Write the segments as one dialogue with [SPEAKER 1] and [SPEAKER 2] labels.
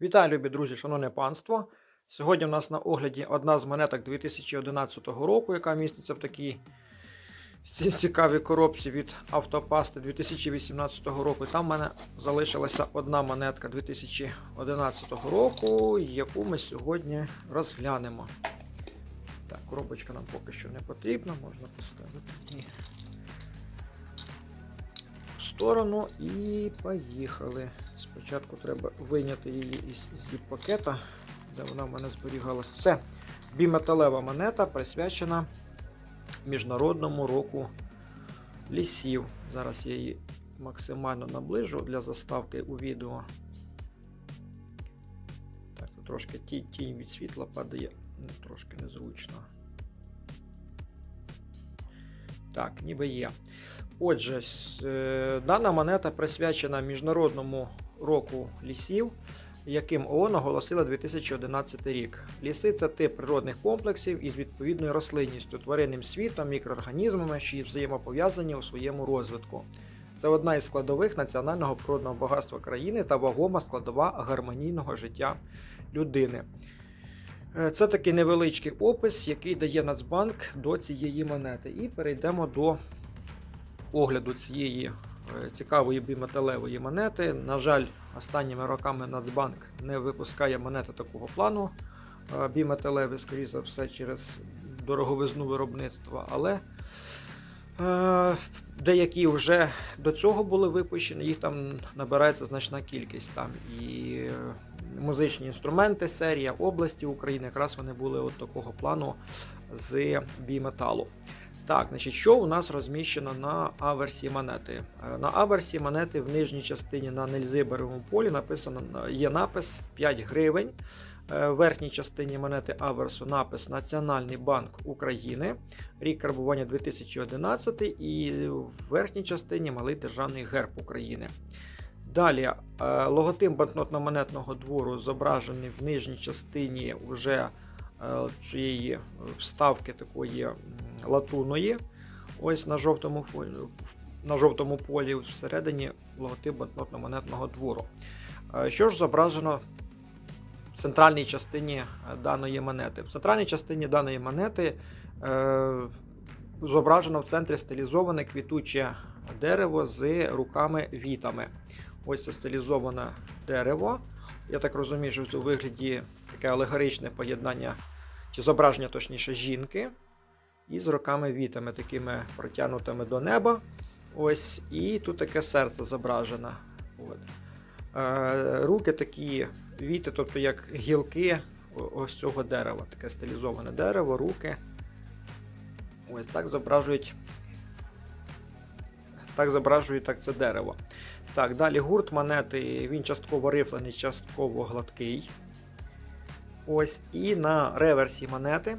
[SPEAKER 1] Вітаю, любі друзі, шановне панство. Сьогодні у нас на огляді одна з монеток 2011 року, яка міститься в такій цікавій коробці від автопасти 2018 року. Там в мене залишилася одна монетка 2011 року, яку ми сьогодні розглянемо. Так, коробочка нам поки що не потрібна, можна поставити в сторону і поїхали. Спочатку треба вийняти її із зіп-пакета, де вона в мене зберігалася. Це біметалева монета, присвячена Міжнародному року лісів. Зараз я її максимально наближу для заставки у відео. Так, тут трошки ті- тінь від світла падає, ну, трошки незручно. Так, ніби є. Отже, е, дана монета присвячена Міжнародному року лісів, яким ООН оголосила 2011 рік. Ліси це тип природних комплексів із відповідною рослинністю, тваринним світом, мікроорганізмами, що взаємопов'язані у своєму розвитку. Це одна із складових національного природного багатства країни та вагома складова гармонійного життя людини. Е, Це такий невеличкий опис, який дає Нацбанк до цієї монети. І перейдемо до огляду цієї цікавої біметалевої монети. На жаль, останніми роками Нацбанк не випускає монети такого плану е, біметалеві, скоріше за все, через дороговизну виробництва, але е, деякі вже до цього були випущені, їх там набирається значна кількість. Там і е, музичні інструменти, серія області України, якраз вони були от такого плану з біметалу. Так, значить, що у нас розміщено на аверсі монети? Е, На аверсі монети в нижній частині на нельзиберовому полі написано є напис 5 гривень. Е, В верхній частині монети аверсу напис Національний банк України, рік карбування 2011 і в верхній частині малий державний герб України. Далі е, логотип банкнотно-монетного двору зображений в нижній частині вже е, цієї вставки такої м, латунної. Ось на жовтому. На жовтому полі всередині логотип банкнотно-монетного двору. Е, Що ж зображено в центральній частині е, даної монети? В центральній частині даної монети е, зображено в центрі стилізоване квітуче дерево з руками-вітами. Ось це стилізоване дерево. Я так розумію, що це у вигляді таке алегоричне поєднання, чи зображення, точніше, жінки із руками вітами, такими протягнутими до неба. Ось, і тут таке серце зображено. От. Е, руки такі віти, тобто як гілки ось цього дерева. Таке стилізоване дерево, руки. Ось так зображують. Так зображують так це дерево. Так, далі гурт монети, він частково рифлений, частково гладкий. Ось, і на реверсі монети.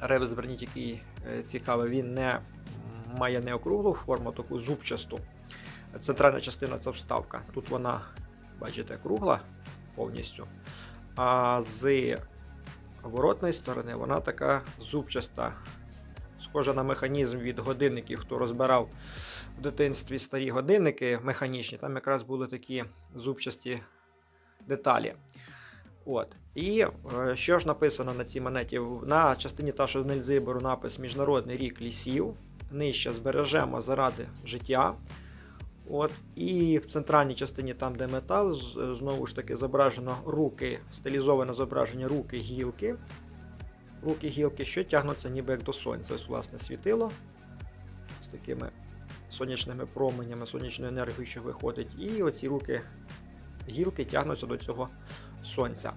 [SPEAKER 1] Реверс, зверніть, який е, цікавий, він не має не округлу форму, таку зубчасту. Центральна частина це вставка. Тут вона, бачите, кругла повністю. А з воротної сторони вона така зубчаста, схожа на механізм від годинників, хто розбирав в дитинстві старі годинники механічні, там якраз були такі зубчасті деталі. От. І е, що ж написано на цій монеті? На частині та, що з беру напис Міжнародний рік лісів. Нижче збережемо заради життя. От. І в центральній частині, там, де метал, знову ж таки зображено руки, стилізоване зображення руки гілки. Руки гілки, що тягнуться ніби як до сонця. Ось, власне, світило з такими сонячними променями, сонячною енергією, що виходить. І оці руки гілки тягнуться до цього сонця.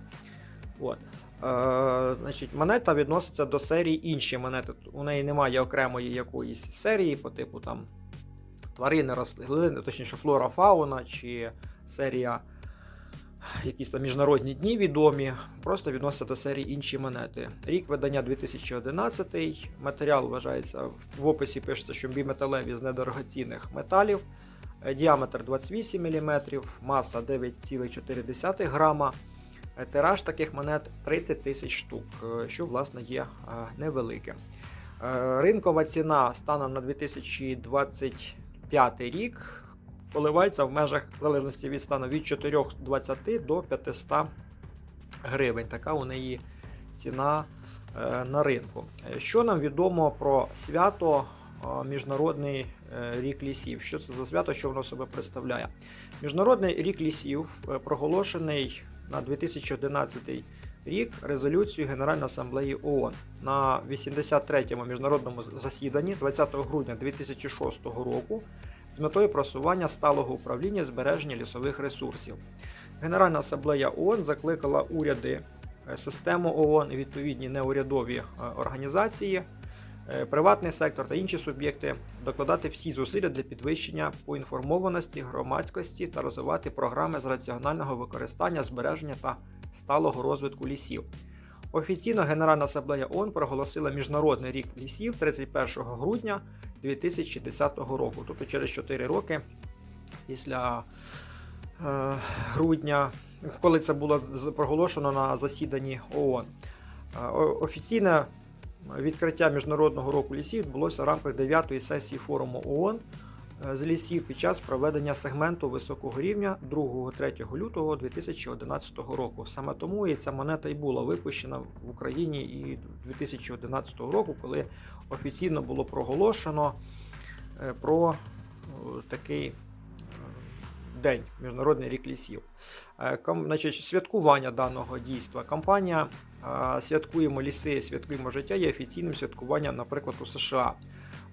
[SPEAKER 1] От. Е, значить, монета відноситься до серії інші монети. У неї немає окремої якоїсь серії по типу там тварини, рослини, точніше флора, фауна чи серія якісь там міжнародні дні відомі. Просто відноситься до серії інші монети. Рік видання 2011. Матеріал вважається в описі пишеться, що біметалеві з недорогоцінних металів. Е, Діаметр 28 мм, маса 9,4 грама. Тираж таких монет 30 тисяч штук, е, що власне є е, невеликим. Е, Ринкова ціна станом на 2025 рік коливається в межах в залежності від стану від 4,20 до 500 гривень. Така у неї ціна на ринку. Що нам відомо про свято Міжнародний рік лісів? Що це за свято, що воно себе представляє? Міжнародний рік лісів проголошений на 2011 рік резолюцією Генеральної асамблеї ООН на 83-му міжнародному засіданні 20 грудня 2006 року з метою просування сталого управління збереження лісових ресурсів. Генеральна асамблея ООН закликала уряди, е, систему ООН і відповідні неурядові е, організації, приватний сектор та інші суб'єкти докладати всі зусилля для підвищення поінформованості громадськості та розвивати програми з раціонального використання, збереження та сталого розвитку лісів. Офіційно Генеральна асамблея ООН проголосила Міжнародний рік лісів 31 грудня 2010 року, тобто через 4 роки після е, грудня, коли це було проголошено на засіданні ООН. Е, о- Офіційне відкриття Міжнародного року лісів відбулося в рамках 9-ї сесії форуму ООН е, з лісів під час проведення сегменту високого рівня 2-3 лютого 2011 року. Саме тому і ця монета і була випущена в Україні і 2011 року, коли офіційно було проголошено е, про е, такий день Міжнародний рік лісів. Е, Значить, святкування даного дійства. Компанія е, Святкуємо ліси, святкуємо життя є офіційним святкуванням, наприклад, у США.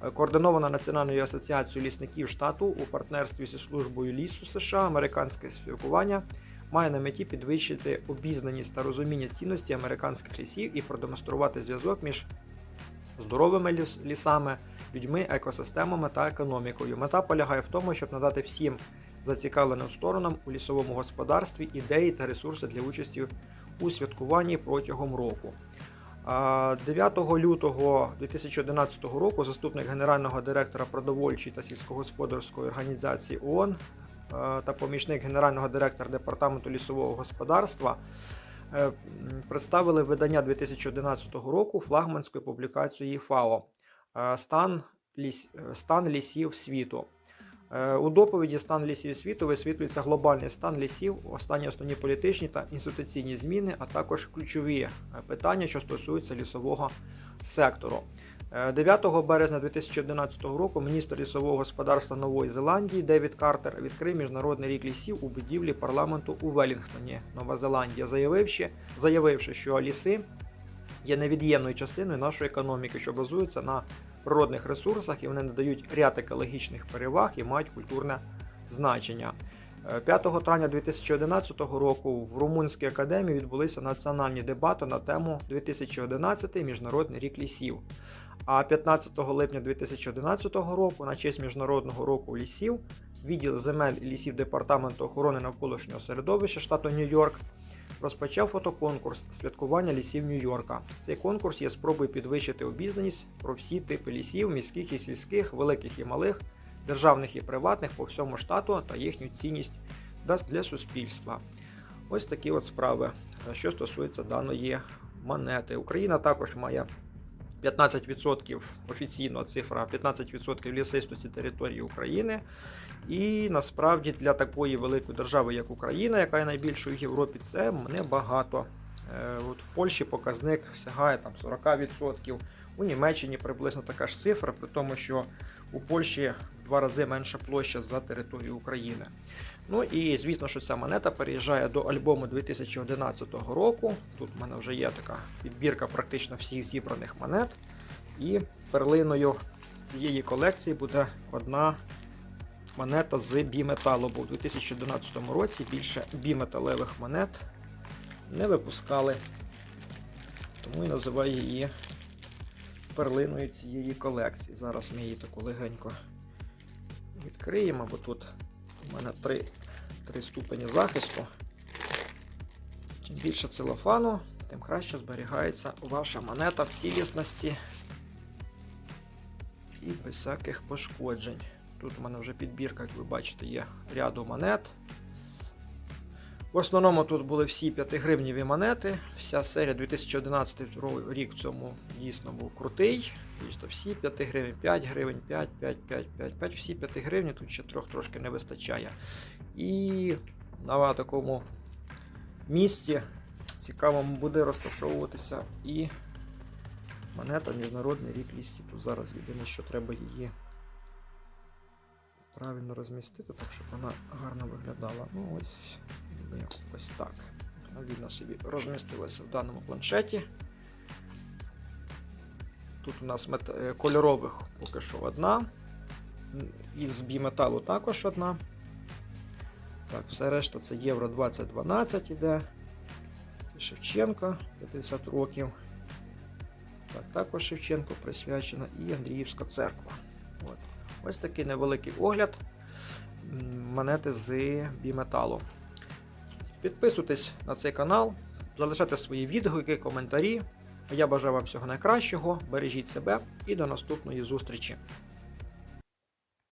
[SPEAKER 1] Е, Координована Національною асоціацією лісників штату у партнерстві зі службою лісу США, американське святкування має на меті підвищити обізнаність та розуміння цінності американських лісів і продемонструвати зв'язок між здоровими лісами, людьми, екосистемами та економікою. Мета полягає в тому, щоб надати всім зацікавленим сторонам у лісовому господарстві ідеї та ресурси для участі у святкуванні протягом року. 9 лютого 2011 року заступник генерального директора продовольчої та сільськогосподарської організації ООН е, та помічник генерального директора департаменту лісового господарства е, представили видання 2011 року флагманської публікації ФАО стан лісів світу. Е, У доповіді стан лісів світу висвітлюється глобальний стан лісів, останні основні політичні та інституційні зміни, а також ключові е, питання, що стосуються лісового сектору. Е, 9 березня 2011 року міністр лісового господарства Нової Зеландії Девід Картер відкрив міжнародний рік лісів у будівлі парламенту у Велінгтоні, Нова Зеландія, заявивши, заявивши, що ліси є невід'ємною частиною нашої економіки, що базується на природних ресурсах, і вони надають ряд екологічних переваг і мають культурне значення. Е, 5 травня 2011 року в Румунській академії відбулися національні дебати на тему 2011 Міжнародний рік лісів. А 15 липня 2011 року, на честь Міжнародного року лісів, відділ земель і лісів Департаменту охорони навколишнього середовища штату Нью-Йорк розпочав фотоконкурс святкування лісів Нью-Йорка. Цей конкурс є спробою підвищити обізнаність про всі типи лісів, міських і сільських, великих і малих, державних і приватних по всьому штату та їхню цінність для- суспільства. Ось такі от справи, е, що стосується даної монети. Україна також має 15% офіційно цифра 15% лісистості території України. І насправді для такої великої держави, як Україна, яка є найбільшою в Європі, це небагато. Е, От в Польщі показник сягає там 40%, у Німеччині приблизно така ж цифра, при тому, що у Польщі в два рази менша площа за територію України. Ну і звісно, що ця монета переїжджає до альбому 2011 року. Тут в мене вже є така підбірка практично всіх зібраних монет. І перлиною цієї колекції буде одна монета з біметалу. Бо у 2011 році більше біметалевих монет не випускали. Тому і називаю її перлиною цієї колекції. Зараз ми її таку легенько відкриємо, бо тут у мене три, три ступені захисту. Чим більше целофану, тим краще зберігається ваша монета в цілісності і без всяких пошкоджень. Тут у мене вже підбірка, як ви бачите, є ряду монет. В основному тут були всі 5 гривніві монети. Вся серія 2011 рік в цьому дійсно був крутий. Дійсно, всі 5 гривень, 5 гривень, 5, 5, 5, 5, 5, всі 5 гривні, тут ще трьох трошки не вистачає. І на такому місці цікавому буде розташовуватися і монета Міжнародний рік лісів. Тут зараз єдине, що треба її правильно розмістити, так щоб вона гарно виглядала. Ну ось, ніби ось так. Вона вільно собі розмістилася в даному планшеті. Тут у нас е, кольорових поки що одна. Із біметалу також одна. Так, все решта це Євро 2012 іде. Це Шевченко 50 років. Так, також Шевченко присвячена і Андріївська церква. От. Ось такий невеликий огляд монети з біметалу. Підписуйтесь на цей канал, залишайте свої відгуки, коментарі. Я бажаю вам всього найкращого, бережіть себе і до наступної зустрічі.